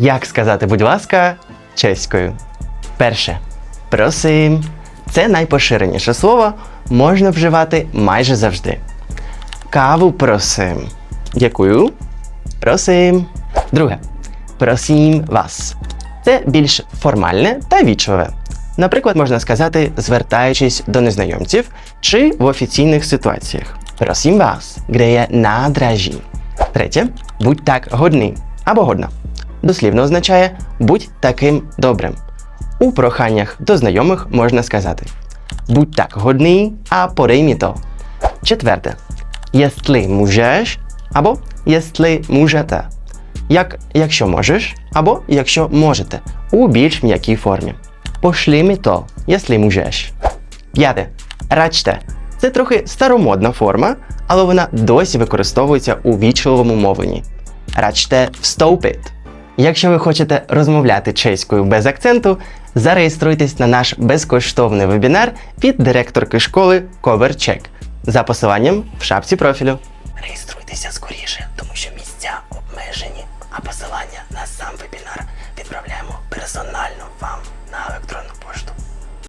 Як сказати, будь ласка, чеською? Перше. Просим. Це найпоширеніше слово, можна вживати майже завжди. Каву просим. Дякую. Просим. Друге. Просім вас. Це більш формальне та вічливе. Наприклад, можна сказати, звертаючись до незнайомців чи в офіційних ситуаціях. Просім вас, греє на дражі. Третє. Будь так годний або годна. Дослівно означає будь таким добрим. У проханнях до знайомих можна сказати Будь так годний, а порий то. Четверте. Єстли можеш або єстли можете. Як якщо можеш, або якщо можете у більш м'якій формі. Пошлі мі то, якщо можеш. П'яте. Рачте. Це трохи старомодна форма, але вона досі використовується у вічливому мовленні. Рачте вступит. Якщо ви хочете розмовляти чеською без акценту, зареєструйтесь на наш безкоштовний вебінар від директорки школи Covercheck за посиланням в шапці профілю. Реєструйтеся скоріше,